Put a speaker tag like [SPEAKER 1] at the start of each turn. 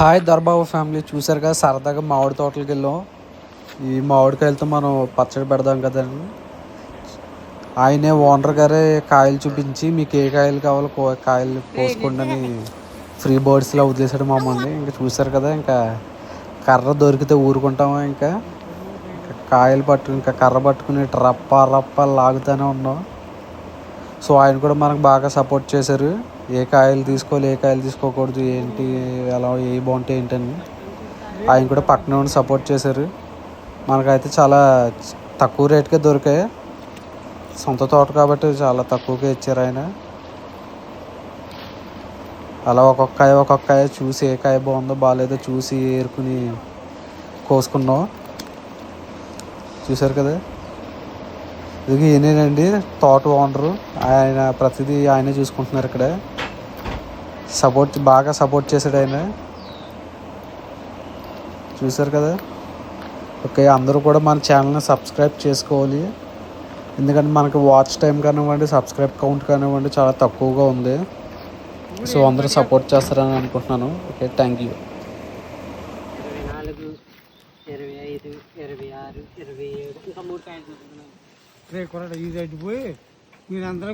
[SPEAKER 1] Hi దర్బాబు family చూసారు కదా సరదాగా మామిడి తోటలకు వెళ్ళాం. ఈ మామిడికాయలతో మనం పచ్చడి పెడదాం కదండి. ఆయనే ఓనర్ గారే కాయలు చూపించి మీకు ఏ కాయలు కావాలో కో- కాయలు కోసుకోండి అని ఫ్రీ బర్డ్స్లా వదిలేసాడు మమ్మల్ని. ఇంకా చూసారు కదా ఇంకా కర్ర దొరికితే ఊరుకుంటామా ఇంకా కాయలు పట్టు ఇంకా కర్ర పట్టుకుని రప్ప రప్ప లాగుతూనే ఉన్నాం. సో ఆయన కూడా మనకు బాగా సపోర్ట్ చేశారు. ఏ కాయలు తీసుకోవాలి ఏ కాయలు తీసుకోకూడదు ఏంటి ఎలా ఏ బాగుంటాయి ఏంటని. ఆయన కూడా పక్కన ఉండి సపోర్ట్ చేశారు. మనకైతే చాలా తక్కువ రేట్కే దొరికాయి. సొంత తోట కాబట్టి చాలా తక్కువకే ఇచ్చారు ఆయన. అలా ఒక్కొక్క కాయ ఒక్కొక్క కాయ చూసి ఏ కాయ బాగుందో బాగాలేదో చూసి ఏరుకుని కోసుకున్నాం. చూశారు కదా? ఇది ఈయనేనండి తోట ఓనరు ఆయన ప్రతిదీ ఆయనే చూసుకుంటున్నారు ఇక్కడ. సపోర్ట్ బాగా సపోర్ట్ చేశాడు ఆయన. చూశారు కదా? ఓకే అందరూ కూడా మన ఛానల్ని సబ్స్క్రైబ్ చేసుకోవాలి. ఎందుకంటే మనకి వాచ్ టైం కానివ్వండి సబ్స్క్రైబ్ కౌంట్ కానివ్వండి చాలా తక్కువగా ఉంది. సో అందరూ సపోర్ట్ చేస్తారని అనుకుంటున్నాను. ఓకే థ్యాంక్ యూ
[SPEAKER 2] ఇరవై నాలుగు ఇరవై ఐదు ఇరవై ఆరు ఇరవై ఏడు ఇంకా మూడు కాయలు చూస్తున్నాను
[SPEAKER 3] రేపు కూడా ఈ రేటు పోయి మీరందరూ